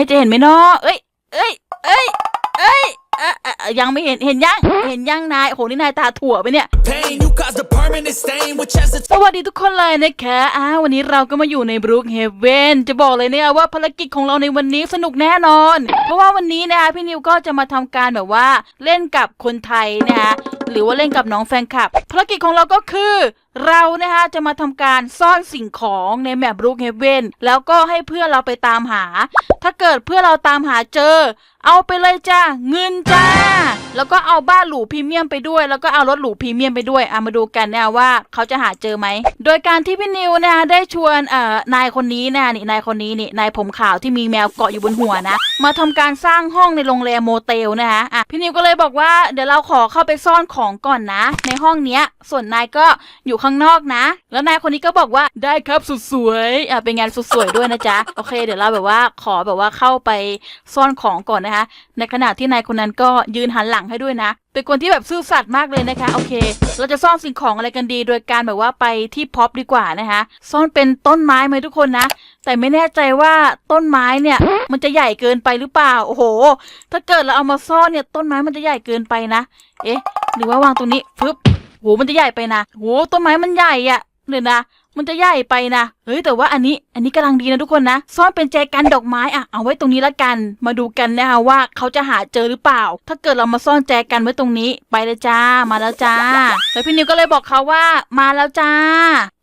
ฮ้ยจะเห็นไหมเนาะเอ้ยเอ้ยเอ้ยเอ้ยเอ่อเอ่อเอ่อยังไม่เห็นเห็นยังเห็นยังนายโอ้โหนี่นายตาถั่วไปเนี่ย Pain, you caused a permanent stain, which has a สวัสดีทุกคนเลยนะคะอ้าววันนี้เราก็มาอยู่ในบรูคเฮเวนจะบอกเลยเนี่ยว่าภารกิจของเราในวันนี้สนุกแน่นอน เพราะว่าวันนี้นะคะพี่นิวก็จะมาทำการแบบว่าเล่นกับคนไทยนะคะหรือว่าเล่นกับน้องแฟนคลับ ภารกิจของเราก็คือเรานะคะจะมาทำการซ่อนสิ่งของในแมปบรูคเฮเวนแล้วก็ให้เพื่อนเราไปตามหา ถ้าเกิดเพื่อนเราตามหาเจอ เอาไปเลยจ้าเงินจ้า แล้วก็เอาบ้านหรูพรีเมียมไปด้วย แล้วก็เอารถหรูพรีเมียมไปด้วยเอามาดูกันนะว่าเขาจะหาเจอไหม โดยการที่พี่นิวนะได้ชวนเอ่อนายคนนี้นะนี่นายคนนี้นี่นายผมขาวที่มีแมวเกาะอยู่บนหัวนะ มาทำการสร้างห้องในโรงแรมโมเตลนะคะอะพี่นิวก็เลยบอกว่าเดี๋ยวเราขอเข้าไปซ่อนของก่อนนะ ในห้องเนี้ย ส่วนนายก็อยู่ข้างนอกนะ แล้วนายคนนี้ก็บอกว่าได้ครับสุดสวยอะเป็นงานสุดสวยด้วยนะจ๊ะโอเค เดี๋ยวเราแบบว่าขอแบบว่าเข้าไปซ่อนของก่อนนะคะ ในขณะที่นายคนนั้นก็ยืนหันหลังให้ด้วยนะ เป็นคนที่แบบซื่อสัตย์มากเลยนะคะ โอเค เราจะซ่อนสิ่งของอะไรกันดี โดยการแบบว่าไปที่พ็อปดีกว่านะคะ ซ่อนเป็นต้นไม้ไหมทุกคนนะ แต่ไม่แน่ใจว่าต้นไม้เนี่ย มันจะใหญ่เกินไปหรือเปล่า โอ้โห ถ้าเกิดเราเอามาซ่อนเนี่ย ต้นไม้มันจะใหญ่เกินไปนะ เอ๊ะ หรือว่าวางตรงนี้ฟึบโห มันจะใหญ่ไปนะโห ต้นไม้มันใหญ่อะเดี๋ยนะ มันจะใหญ่ไปนะ เฮ้ยแต่ว่าอันนี้ อันนี้กำลังดีนะทุกคนนะ ซ่อนเป็นแจกันดอกไม้อะเอาไว้ตรงนี้ละกัน มาดูกันนะคะว่าเขาจะหาเจอหรือเปล่า ถ้าเกิดเรามาซ่อนแจกันไว้ตรงนี้ ไปเลยจ้า มาแล้วจ้า แล้วพี่นิวก็เลยบอกเขาว่า มาแล้วจ้า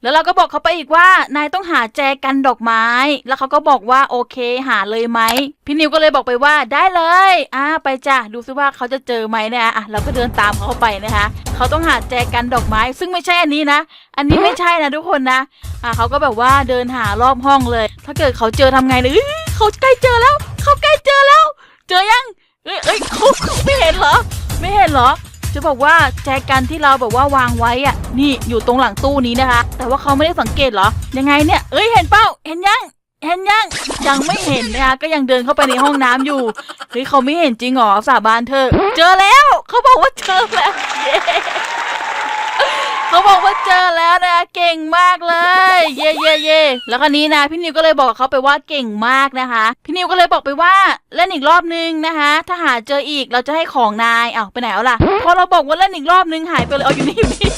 แล้วเราก็บอกเขาไปอีกว่านายต้องหาแจกันดอกไม้ แล้วเขาก็บอกว่าโอเคหาเลยไหมพี่นิวก็เลยบอกไปว่าได้เลยอ่าไปจ้าดูซิว่าเขาจะเจอไหมนะคะอะเราก็เดินตามเขาไปนะคะเขาต้องหาแจกันดอกไม้ ซึ่งไม่ใช่อันนี้นะ อันนี้ไม่ใช่นะทุกคนนะอะเขาก็แบบว่าเดินหารอบห้องเลย ถ้าเกิดเขาเจอทำไงเนี่ยเอ้ยเขาใกล้เจอแล้ว เขาใกล้เจอแล้ว เจอยังเอ้ยเอ้ยเขาไม่เห็นเหรอ ไม่เห็นเหรอ จะบอกว่าแจกันที่เราแบบว่าวางไว้อะ นี่อยู่ตรงหลังตู้นี้นะคะ แต่ว่าเขาไม่ได้สังเกตเหรอ ยังไงเนี่ย เอ้ยเห็นเป้า เห็นยัง เห็นยัง ยังไม่เห็นนะคะ ก็ยังเดินเข้าไปในห้องน้ำอยู่ เฮ้ยเขาไม่เห็นจริงเหรอสาบานเธอ เจอแล้ว เขาบอกว่าเจอแล้ว เขาบอกว่าเจอแล้วนะเก่งมากเลย เย่เย่เย่แล้วคราวนี้นะพี่นิวก็เลยบอกเขาไปว่าเก่งมากนะคะ พี่นิวก็เลยบอกไปว่าเล่นอีกรอบนึงนะคะ ถ้าหาเจออีกเราจะให้ของนายอ้าวไปไหนแล้วล่ะพอเราบอกว่าเล่นอีกรอบนึงหายไปเลยเอาอยู่นี่อยู่นี่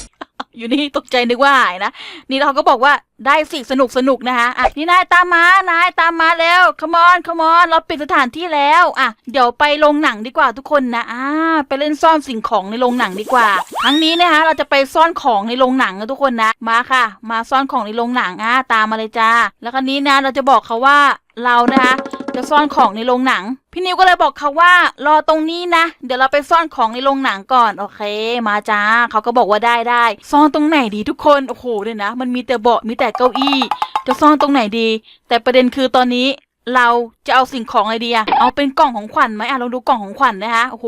อยู่นี่ตกใจนึกว่าหายนะ นี่เราก็บอกว่าได้สิสนุกสนุกนะคะอะนี่นายตามมานายตามมาแล้วขมอนขมอนเราปิดสถานที่แล้วอะเดี๋ยวไปโรงหนังดีกว่าทุกคนนะอ่าไปเล่นซ่อนสิ่งของในโรงหนังดีกว่า ครั้งนี้นะคะเราจะไปซ่อนของในโรงหนังนะทุกคนนะมาค่ะ มาซ่อนของในโรงหนังอะตามมาเลยจ้าแล้วครั้นี้นะเราจะบอกเขาว่าเรานะคะ จะซ่อนของในโรงหนัง พี่นิวก็เลยบอกเขาว่า รอตรงนี้นะ เดี๋ยวเราไปซ่อนของในโรงหนังก่อน โอเค มาจ้าเขาก็บอกว่าได้ได้ ซ่อนตรงไหนดีทุกคน โอ้โหเนี่ยนะ มันมีแต่เบาะมีแต่เก้าอี้ จะซ่อนตรงไหนดี แต่ประเด็นคือตอนนี้เราจะเอาสิ่งของอะไรดีอะเอาเป็นกล่องของขวัญไหมอะลองดูกล่องของขวัญนะคะ โอ้โห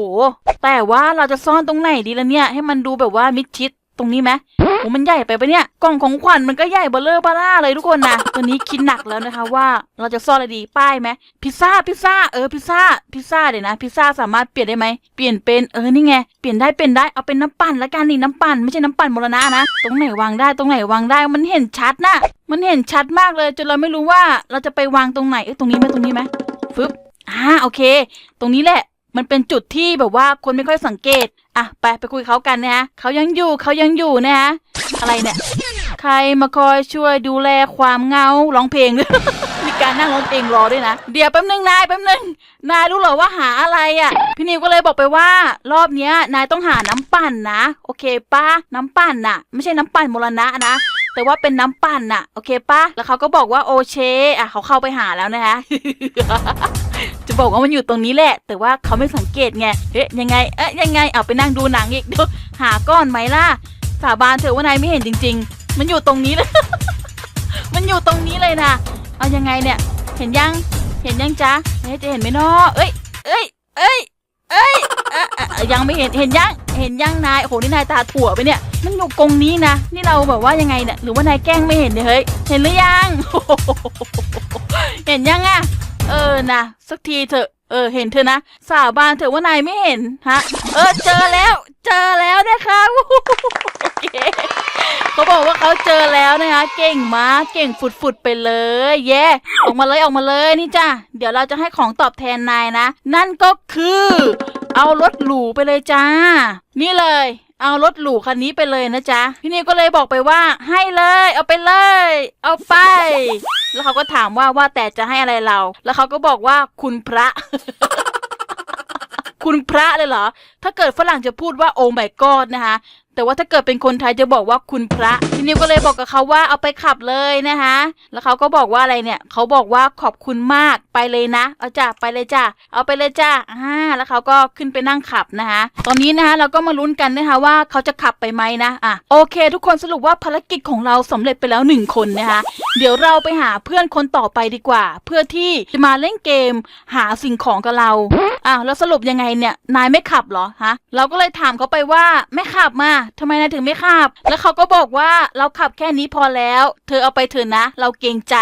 แต่ว่าเราจะซ่อนตรงไหนดีละเนี่ย ให้มันดูแบบว่ามิดชิด ตรงนี้ไหมโอ้มันใหญ่ไปปะเนี่ย กล่องของขวัญมันก็ใหญ่เบลเลอร์บล่าเลยทุกคนนะตอนนี้คิดหนักแล้วนะคะว่าเราจะซ่อนอะไรดีป้ายไหมพิซซ่าพิซซ่าเออพิซซ่าพิซซ่าเดี๋ยวนะพิซซ่าสามารถเปลี่ยนได้ไหมเปลี่ยนเป็นเออนี่ไงเปลี่ยนได้เปลี่ยนได้เอาเป็นน้ำปั่นละกันนี่น้ำปั่นไม่ใช่น้ำปั่นมรณะนะตรงไหนวางได้ตรงไหนวางได้มันเห็นชัดนะมันเห็นชัดมากเลยจนเราไม่รู้ว่าเราจะไปวางตรงไหนเอ้ตรงนี้ไหมตรงนี้ไหมฟึบอ่าโอเค ตรงนี้แหละมันเป็นจุดที่แบบว่าคนไม่ค่อยสังเกต อะไปไปคุยกับเขากันนะฮะเขายังอยู่เขายังอยู่นะฮะอะไรเนี่ยใครมาคอยช่วยดูแลความเงาร้องเพลงด้วยมีการนั่งร้องเพลงรอด้วยนะ เดี๋ยวแป๊บนึงนายแป๊บนึงนายรู้เหรอว่าหาอะไรอะ่ะ พี่นิวก็เลยบอกไปว่ารอบเนี้ยนายต้องหาน้ำปั่นนะ โอเคป้าน้ำปั่นน่ะ ไม่ใช่น้ำปั่นมรณะนะแต่ว่าเป็นน้ำปั่นน่ะ โอเคป้าแล้วเขาก็บอกว่าโอเชอะเขาเข้าไปหาแล้วนะคะ จะบอกว่ามันอยู่ตรงนี้แหละ แต่ว่าเขาไม่สังเกตไงเอ๊ะยังไงเอ๊ะยังไงเอาไปนั่งดูหนังอีกหาก้อนไหมล่ะสาบานเถอะว่านายไม่เห็นจริง ๆ มันอยู่ตรงนี้เลยมันอยู่ตรงนี้เลยนะเอายังไงเนี่ย เห็นยังเห็นยังจ๊ะเฮ้ยจะเห็นไหมนาะเอ้ยเอ้ยเอ้ยเอ้ยเอ่อเอ่อเอ่อยังไม่เห็นเห็นยังเห็นยังนายโอ้โหนี่นายตาถั่วไปเนี่ยมันอยู่กรงนี้นะนี่เราแบบว่ายังไงเนี่ยหรือว่านายแกล้งไม่เห็นเนี่ยเฮ้ยเห็นหรือยังเห็นยังอะ เออนะสักทีเถอะเออเห็นเธอนะ สาบานเถอะว่านายไม่เห็นฮะ เออเจอแล้ว เจอแล้วนะคะเคเขาบอกว่าเขาเจอแล้วนะคะ เก่งมากเก่งฝุดๆไปเลย เย่ออกมาเลยออกมาเลยนี่จ้ะเดี๋ยวเราจะให้ของตอบแทนนายนะ นั่นก็คือ เอารถหรูไปเลยจ้า นี่เลยเอารถหรูคันนี้ไปเลยนะจ๊ะ พี่นิวก็เลยบอกไปว่าให้เลย เอาไปเลย เอาไป แล้วเขาก็ถามว่าว่าแต่จะให้อะไรเรา แล้วเขาก็บอกว่าคุณพระ คุณพระเลยเหรอ ถ้าเกิดฝรั่งจะพูดว่าโอ้ my god นะคะ แต่ว่าถ้าเกิดเป็นคนไทยจะบอกว่าคุณพระพี่นิวก็เลยบอกกับเขาว่าเอาไปขับเลยนะคะ แล้วเขาก็บอกว่าอะไรเนี่ย เขาบอกว่าขอบคุณมากไปเลยนะ เอาจ้ะไปเลยจ้ะ เอาไปเลยจ้ะอ่าแล้วเขาก็ขึ้นไปนั่งขับนะคะ ตอนนี้นะคะเราก็มาลุ้นกันนะคะว่าเขาจะขับไปไหมนะ อะโอเค ทุกคนสรุปว่าภารกิจของเราสำเร็จไปแล้วหนึ่งคนนะคะ เดี๋ยวเราไปหาเพื่อนคนต่อไปดีกว่า เพื่อที่จะมาเล่นเกมหาสิ่งของกับเรา อ้าวแล้วสรุปยังไงเนี่ย นายไม่ขับเหรอฮะ เราก็เลยถามเขาไปว่าไม่ขับมาทำไมนายถึงไม่ขับ แล้วเขาก็บอกว่าเราขับแค่นี้พอแล้ว เธอเอาไปเถอะนะ เราเกรงใจ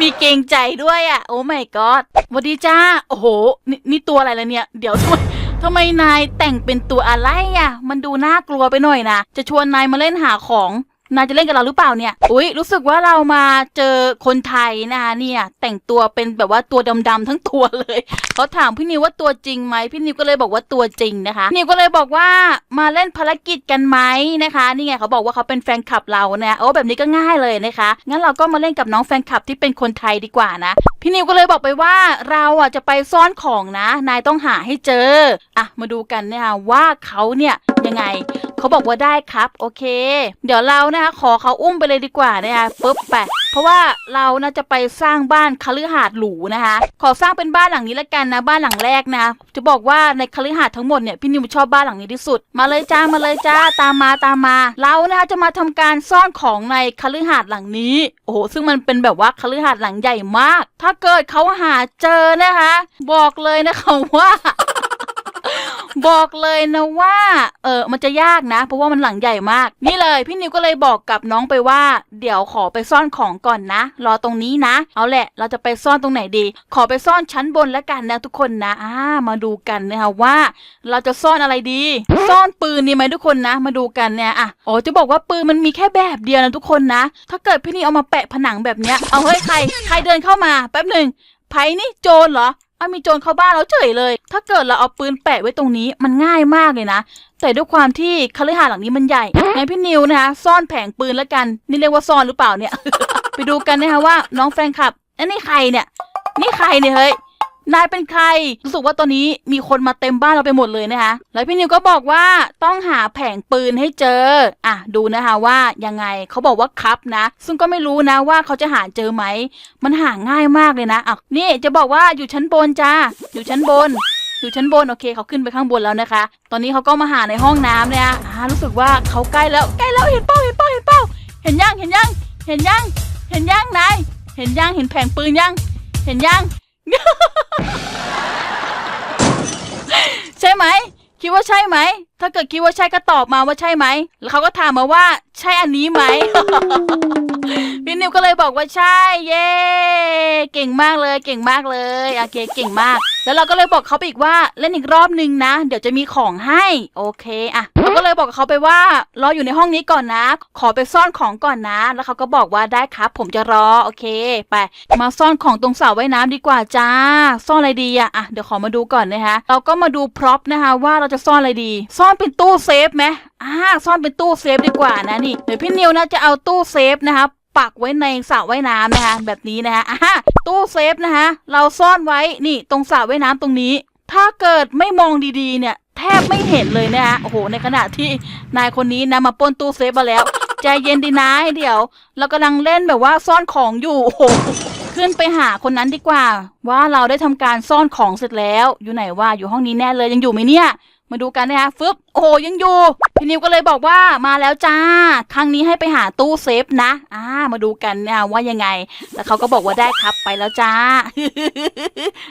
มีเกรงใจด้วยอะ โอ้ my god สวัสดีจ้า โอ้โหนนี่ตัวอะไรล่ะเนี่ย เดี๋ยวทำไมทำไมนายแต่งเป็นตัวอะไรอะ มันดูน่ากลัวไปหน่อยนะ จะชวนนายมาเล่นหาของ นายจะเล่นกับเราหรือเปล่าเนี่ย อุ๊ย รู้สึกว่าเรามาเจอคนไทยนะคะเนี่ย แต่งตัวเป็นแบบว่าตัวดำๆทั้งตัวเลยเขาถามพี่นิวว่าตัวจริงไหมพี่นิวก็เลยบอกว่าตัวจริงนะคะ นิวก็เลยบอกว่ามาเล่นภารกิจกันไหมนะคะ นี่ไงเขาบอกว่าเขาเป็นแฟนคลับเราเนี่ยโอ้แบบนี้ก็ง่ายเลยนะคะ งั้นเราก็มาเล่นกับน้องแฟนคลับที่เป็นคนไทยดีกว่านะ พี่นิวก็เลยบอกไปว่าเราอะจะไปซ่อนของนะ นายต้องหาให้เจอ อะ มาดูกันนะคะว่าเขาเนี่ยยังไง เขาบอกว่าได้ครับ โอเค เดี๋ยวเรานะคะขอเขาอุ้มไปเลยดีกว่านะคะปุ๊บไปเพราะว่าเรานะจะไปสร้างบ้านคฤหาสน์หรูนะคะ ขอสร้างเป็นบ้านหลังนี้ละกันนะบ้านหลังแรกนะ จะบอกว่าในคฤหาสน์ทั้งหมดเนี่ยพี่นิวชอบบ้านหลังนี้ที่สุด มาเลยจ้ามาเลยจ้าตามมาตามมา เรานะคะจะมาทำการซ่อนของในคฤหาสน์หลังนี้ โอ้โหซึ่งมันเป็นแบบว่าคฤหาสน์หลังใหญ่มาก ถ้าเกิดเขาหาเจอนะคะ บอกเลยนะคะว่า บอกเลยนะว่า เออมันจะยากนะ เพราะว่ามันหลังใหญ่มาก นี่เลย พี่นิวก็เลยบอกกับน้องไปว่า เดี๋ยวขอไปซ่อนของก่อนนะ รอตรงนี้นะ เอาแหละ เราจะไปซ่อนตรงไหนดี ขอไปซ่อนชั้นบนแล้วกันนะทุกคนนะอ่ามาดูกันนะคะว่า เราจะซ่อนอะไรดี ซ่อนปืนดีไหมทุกคนนะ มาดูกันเนี่ยอะอ๋อจะบอกว่าปืนมันมีแค่แบบเดียวนะทุกคนนะ ถ้าเกิดพี่นิวเอามาแปะผนังแบบเนี้ยเอาเฮ้ยใครใครเดินเข้ามาแป๊บหนึ่งไผนี่โจรเหรอ อ้ามีโจรเข้าบ้านแล้วเฉยเลย ถ้าเกิดเราเอาปืนแปะไว้ตรงนี้มันง่ายมากเลยนะ แต่ด้วยความที่คฤหาสน์หลังนี้มันใหญ่งั้นพี่นิวนะคะซ่อนแผงปืนแล้วกัน นี่เรียกว่าซ่อนหรือเปล่าเนี่ย ไปดูกันนะคะว่าน้องแฟนคลับอันนี้ใครเนี่ย นี่ใครเนี่ยเฮ้ย นายเป็นใคร รู้สึกว่าตอนนี้มีคนมาเต็มบ้านเราไปหมดเลยนะคะ แล้วพี่นิวก็บอกว่าต้องหาแผงปืนให้เจอ อะดูนะคะว่ายังไงเขาบอกว่าครับนะ ซึ่งก็ไม่รู้นะว่าเขาจะหาเจอไหม มันหาง่ายมากเลยนะอะนี่จะบอกว่าอยู่ชั้นบนจ้า อยู่ชั้นบนอยู่ชั้นบนโอเคเขาขึ้นไปข้างบนแล้วนะคะ ตอนนี้เขาก็มาหาในห้องน้ำเนี่ยอ่ารู้สึกว่าเขาใกล้แล้วใกล้แล้วเห็นเป้าเห็นเป้าเห็นเป้าเห็นยังเห็นยังเห็นยังเห็นยังนายเห็นยังเห็นแผงปืนยัง เห็นยัง ใช่ไหม คิดว่าใช่ไหม ถ้าเกิดคิดว่าใช่ก็ตอบมาว่าใช่ไหม แล้วเขาก็ถามมาว่า ใช่อันนี้ไหม พี่นิวก็เลยบอกว่าใช่ เย้ เก่งมากเลย เก่งมากเลยโอเคเก่งมากแล้วเราก็เลยบอกเขาไปอีกว่าเล่นอีกรอบนึงนะ เดี๋ยวจะมีของให้โอเคอะเราก็เลยบอกเขาไปว่ารออยู่ในห้องนี้ก่อนนะ ขอไปซ่อนของก่อนนะ แล้วเขาก็บอกว่าได้ครับ ผมจะรอโอเค ไป มาซ่อนของตรงสระว่ายน้ำดีกว่าจ้า ซ่อนอะไรดีอะอะเดี๋ยวขอมาดูก่อนนะคะเราก็มาดูพร็อพนะคะว่าเราจะซ่อนอะไรดี ซ่อนเป็นตู้เซฟไหมอ่าซ่อนเป็นตู้เซฟดีกว่านะนี่เดี๋ยวพี่นิวนะจะเอาตู้เซฟนะคะ ปักไว้ในสระว่ายน้ำนะคะ แบบนี้นะคะอ่าตู้เซฟนะคะ เราซ่อนไว้นี่ตรงสระว่ายน้ำตรงนี้ ถ้าเกิดไม่มองดีๆเนี่ย แทบไม่เห็นเลยนะคะโอ้โห ในขณะที่นายคนนี้นะมาป้นตู้เซฟมาแล้วใจเย็นดีนะเดี๋ยว เรากำลังเล่นแบบว่าซ่อนของอยู่โอ้โหขึ้นไปหาคนนั้นดีกว่า ว่าเราได้ทำการซ่อนของเสร็จแล้ว อยู่ไหนว่าอยู่ห้องนี้แน่เลยยังอยู่ไหมเนี่ย มาดูกันนะคะฟึบโอ้ยังอยู่พี่นิวก็เลยบอกว่ามาแล้วจ้า ครั้งนี้ให้ไปหาตู้เซฟนะ อ่า มาดูกันนะว่ายังไง แล้วเขาก็บอกว่าได้ครับไปแล้วจ้า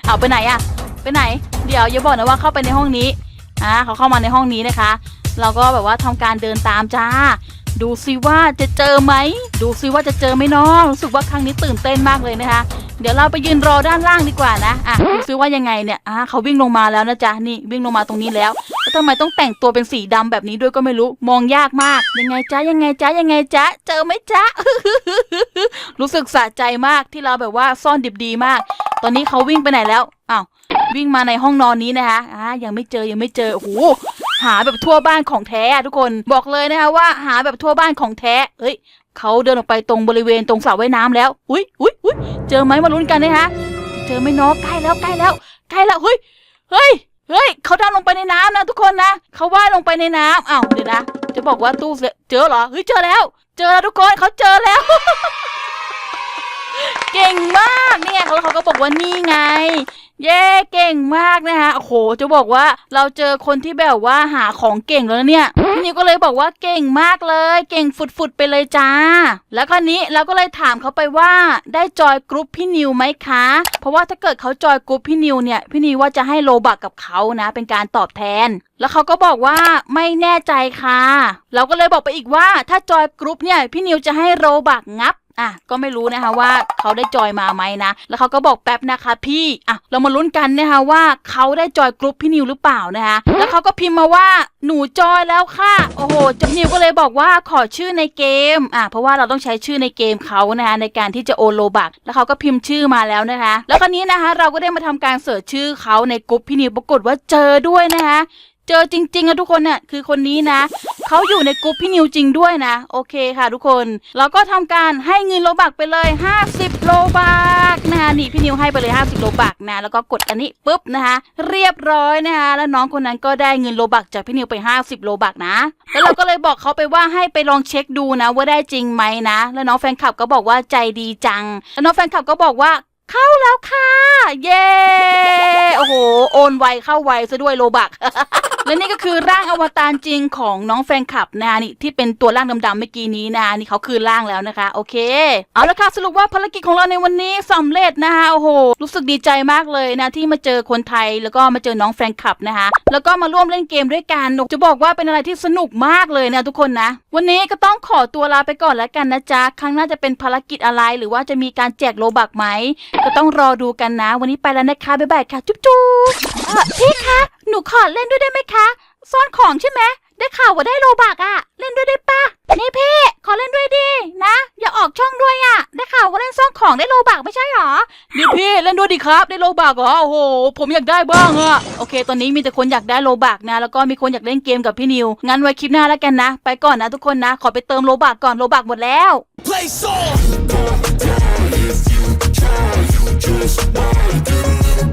เอาไปไหนอะไปไหน เดี๋ยวอย่าบอกนะว่าเข้าไปในห้องนี้ อ่าเขาเข้ามาในห้องนี้นะคะ เราก็แบบว่าทำการเดินตามจ้า ดูซิว่าจะเจอไหม ดูซิว่าจะเจอไหมน้องรู้สึกว่าครั้งนี้ตื่นเต้นมากเลยนะคะ เดี๋ยวเราไปยืนรอด้านล่างดีกว่านะ อะดูซิว่ายังไงเนี่ย อะเขาวิ่งลงมาแล้วนะจ๊ะ นี่วิ่งลงมาตรงนี้แล้ว แล้วทำไมต้องแต่งตัวเป็นสีดำแบบนี้ด้วยก็ไม่รู้ มองยากมาก ยังไงจ๊ะ ยังไงจ๊ะ ยังไงจ๊ะ เจอไหมจ๊ะ รู้สึกสะใจมากที่เราแบบว่าซ่อนดิบดีมาก ตอนนี้เขาวิ่งไปไหนแล้ว อ้าว วิ่งมาในห้องนอนนี้นะคะ อ่า ยังไม่เจอ ยังไม่เจอ โอ้โหาแบบทั่วบ้านของแท้ทุกคนบอกเลยนะคะว่าหาแบบทั่วบ้านของแท้เอ้ยเขาเดินออกไปตรงบริเวณตรงสระว่ายน้ำแล้วอุ้ยอุ้ยอุ้ยเจอไหมมาลุ้นกันนะคะเจอไหมเนาะใกล้แล้วใกล้แล้วใกล้แล้วเฮ้ยเฮ้ยเฮ้ยเขาดำลงไปในน้ำนะทุกคนนะเขาว่ายลงไปในน้ำอ้าวเดี๋ยวนะจะบอกว่าตู้เจอเหรอเฮ้ยเจอแล้ว เจอแล้วทุกคนเขาเจอแล้วเก่งมากนี่ยเขาเขาก็บอกว่านี่ไง เย้เก่งมากนะคะโอ้โหจะบอกว่าเราเจอคนที่แบบว่าหาของเก่งแล้วเนี่ยพี่นิวก็เลยบอกว่าเก่งมากเลย เก่งฝุดๆไปเลยจ้า แล้วคราวนี้เราก็เลยถามเขาไปว่าได้จอยกรุ๊ปพี่นิวไหมคะ เพราะว่าถ้าเกิดเขาจอยกรุ๊ปพี่นิวเนี่ยพี่นิวว่าจะให้โลบักกับเขานะเป็นการตอบแทน แล้วเขาก็บอกว่าไม่แน่ใจค่ะ เราก็เลยบอกไปอีกว่าถ้าจอยกรุ๊ปเนี่ยพี่นิวจะให้โลบักงับ อะก็ไม่รู้นะคะว่าเขาได้จอยมาไหมนะ แล้วเขาก็บอกแป๊บนะคะพี่อะเรามาลุ้นกันนะคะว่าเขาได้จอยกรุ๊ปพี่นิวหรือเปล่านะคะแล้วเขาก็พิมพ์มาว่าหนูจอยแล้วค่ะโอ้โหจำนิวก็เลยบอกว่าขอชื่อในเกมอะเพราะว่าเราต้องใช้ชื่อในเกมเขานะคะในการที่จะโอนโลบักแล้วเขาก็พิมพ์ชื่อมาแล้วนะคะ แล้วคราวนี้นะคะเราก็ได้มาทำการเสิร์ชชื่อเขาในกรุ๊ปพี่นิวปรากฏว่าเจอด้วยนะคะ เจอจริงๆอะทุกคนเนี่ยคือคนนี้นะเขาอยู่ในกลุ่มพี่นิวจริงด้วยนะ โอเคค่ะทุกคน เราก็ทำการให้เงินโลบักไปเลย 50 โลบักนะคะนี่พี่นิวให้ไปเลย 50 โลบักนะแล้วก็กดอันนี้ปุ๊บนะคะเรียบร้อยนะคะแล้วน้องคนนั้นก็ได้เงินโลบักจากพี่นิวไป 50 โลบักนะ แล้วเราก็เลยบอกเขาไปว่าให้ไปลองเช็คดูนะว่าได้จริงไหมนะ แล้วน้องแฟนคลับก็บอกว่าใจดีจัง แล้วน้องแฟนคลับก็บอกว่าเข้าแล้วค่ะ เย้ โอ้โห โอนไวเข้าไวซะด้วยโลบัก และนี่ก็คือร่างอวตารจริงของน้องแฟนคลับนะนี่ที่เป็นตัวร่างดำๆเมื่อกี้นี้นะนี่เขาคือร่างแล้วนะคะ โอเค เอาละค่ะสรุปว่าภารกิจของเราในวันนี้สำเร็จนะคะโอ้โหรู้สึกดีใจมากเลยนะที่มาเจอคนไทยแล้วก็มาเจอน้องแฟนคลับนะคะแล้วก็มาร่วมเล่นเกมด้วยกันจะบอกว่าเป็นอะไรที่สนุกมากเลยนะทุกคนนะ วันนี้ก็ต้องขอตัวลาไปก่อนแล้วกันนะจ๊ะครั้งหน้าจะเป็นภารกิจอะไรหรือว่าจะมีการแจกโลบักไหมก็ต้องรอดูกันนะ วันนี้ไปแล้วนะคะบ๊ายบายค่ะ จุ๊บจุ๊บพี่คะหนูขอเล่นด้วยได้ไหมคะซ่อนของใช่ไหมได้ข่าวว่าได้โลบักอะเล่นด้วยได้ปะนี่พี่ขอเล่นด้วยดินะ อย่าออกช่องด้วยอะได้ข่าวว่าเล่นซ่อนของได้โลบักไม่ใช่หรอเดี๋ยวพี่เล่นด้วยดิครับ ได้โลบักเหรอโอ้โหผมอยากได้บ้างอะโอเค ตอนนี้มีแต่คนอยากได้โลบักนะ แล้วก็มีคนอยากเล่นเกมกับพี่นิวงั้นไว้คลิปหน้าแล้วกันนะ ไปก่อนนะทุกคนนะ ขอไปเติมโลบักก่อนโลบักหมดแล้ว Play song.